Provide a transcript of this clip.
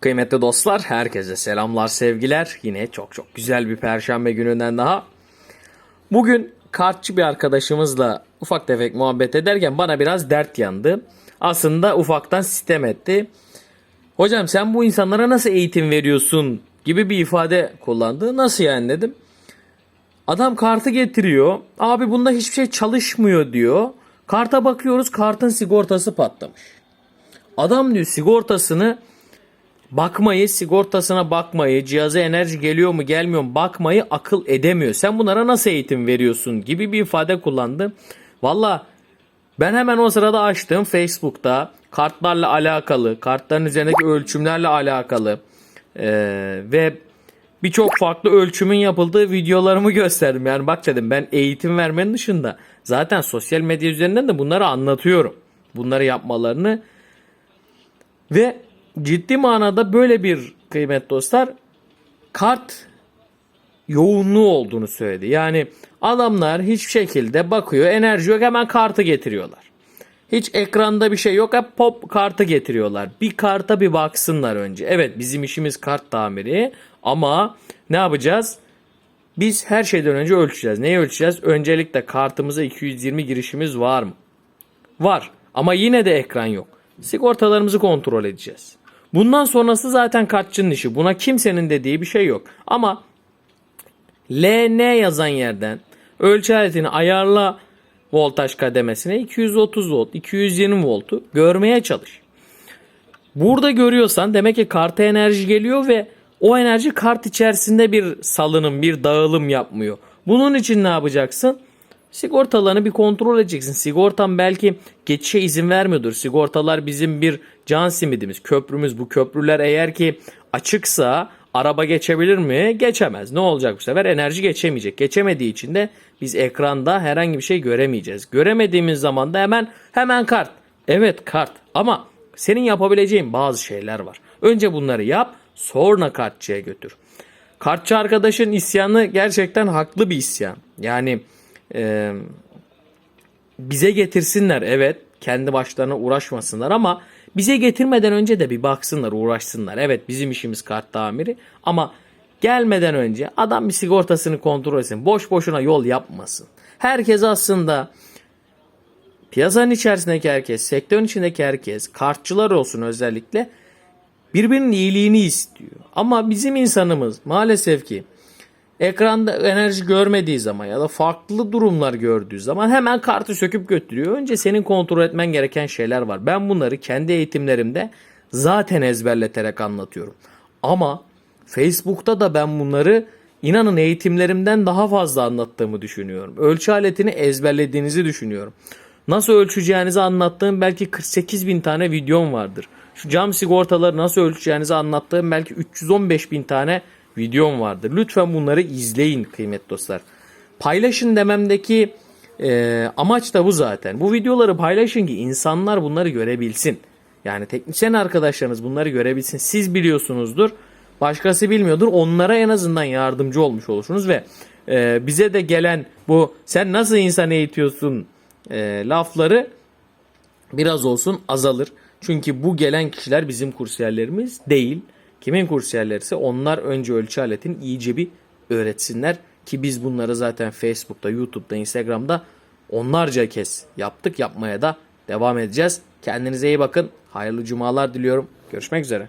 Kıymetli dostlar, herkese selamlar, sevgiler. Yine çok çok güzel bir perşembe gününden daha. Bugün kartçı bir arkadaşımızla ufak tefek muhabbet ederken bana biraz dert yandı. Aslında ufaktan sitem etti. Hocam sen bu insanlara nasıl eğitim veriyorsun gibi bir ifade kullandı. Nasıl yani dedim. Adam kartı getiriyor. Abi bunda hiçbir şey çalışmıyor diyor. Karta bakıyoruz kartın sigortası patlamış. Adam diyor sigortasını bakmayı, sigortasına bakmayı, cihaza enerji geliyor mu gelmiyor mu bakmayı akıl edemiyor. Sen bunlara nasıl eğitim veriyorsun gibi bir ifade kullandı. Valla ben hemen o sırada açtım Facebook'ta kartlarla alakalı, kartların üzerindeki ölçümlerle alakalı eee, ve birçok farklı ölçümün yapıldığı videolarımı gösterdim. Yani bak dedim ben eğitim vermenin dışında zaten sosyal medya üzerinden de bunları anlatıyorum. Bunları yapmalarını ve ciddi manada böyle bir kıymet dostlar kart yoğunluğu olduğunu söyledi. Yani adamlar hiçbir şekilde bakıyor enerji yok hemen kartı getiriyorlar. Hiç ekranda bir şey yok hep pop kartı getiriyorlar. Bir karta bir baksınlar önce. Evet bizim işimiz kart tamiri ama ne yapacağız? Biz her şeyden önce ölçeceğiz. Neyi ölçeceğiz? Öncelikle kartımıza 220 girişimiz var mı? Var ama yine de ekran yok. Sigortalarımızı kontrol edeceğiz. Bundan sonrası zaten kartçının işi. Buna kimsenin dediği bir şey yok. Ama LN yazan yerden ölçü aletini ayarla voltaj kademesine 230 volt, 220 voltu görmeye çalış. Burada görüyorsan demek ki karta enerji geliyor ve o enerji kart içerisinde bir salınım, bir dağılım yapmıyor. Bunun için ne yapacaksın? Sigortalarını bir kontrol edeceksin. Sigortan belki geçişe izin vermiyordur. Sigortalar bizim bir can simidimiz, köprümüz. Bu köprüler eğer ki açıksa araba geçebilir mi? Geçemez. Ne olacak bu sefer? Enerji geçemeyecek. Geçemediği için de biz ekranda herhangi bir şey göremeyeceğiz. Göremediğimiz zaman da hemen hemen kart. Evet kart ama senin yapabileceğin bazı şeyler var. Önce bunları yap sonra kartçıya götür. Kartçı arkadaşın isyanı gerçekten haklı bir isyan. Yani e, bize getirsinler evet kendi başlarına uğraşmasınlar ama bize getirmeden önce de bir baksınlar uğraşsınlar. Evet bizim işimiz kart tamiri ama gelmeden önce adam bir sigortasını kontrol etsin. Boş boşuna yol yapmasın. Herkes aslında piyasanın içerisindeki herkes, sektörün içindeki herkes, kartçılar olsun özellikle birbirinin iyiliğini istiyor. Ama bizim insanımız maalesef ki ekranda enerji görmediği zaman ya da farklı durumlar gördüğü zaman hemen kartı söküp götürüyor. Önce senin kontrol etmen gereken şeyler var. Ben bunları kendi eğitimlerimde zaten ezberleterek anlatıyorum. Ama Facebook'ta da ben bunları inanın eğitimlerimden daha fazla anlattığımı düşünüyorum. Ölçü aletini ezberlediğinizi düşünüyorum. Nasıl ölçeceğinizi anlattığım belki 48 bin tane videom vardır. Şu cam sigortaları nasıl ölçeceğinizi anlattığım belki 315 bin tane videom vardır. Lütfen bunları izleyin kıymetli dostlar. Paylaşın dememdeki e, amaç da bu zaten. Bu videoları paylaşın ki insanlar bunları görebilsin. Yani teknisyen arkadaşlarınız bunları görebilsin. Siz biliyorsunuzdur. Başkası bilmiyordur. Onlara en azından yardımcı olmuş olursunuz ve e, bize de gelen bu sen nasıl insan eğitiyorsun e, lafları biraz olsun azalır. Çünkü bu gelen kişiler bizim kursiyerlerimiz değil. Kimin kursiyerlerisi onlar önce ölçü aletini iyice bir öğretsinler. Ki biz bunları zaten Facebook'ta, YouTube'da, Instagram'da onlarca kez yaptık. Yapmaya da devam edeceğiz. Kendinize iyi bakın. Hayırlı cumalar diliyorum. Görüşmek üzere.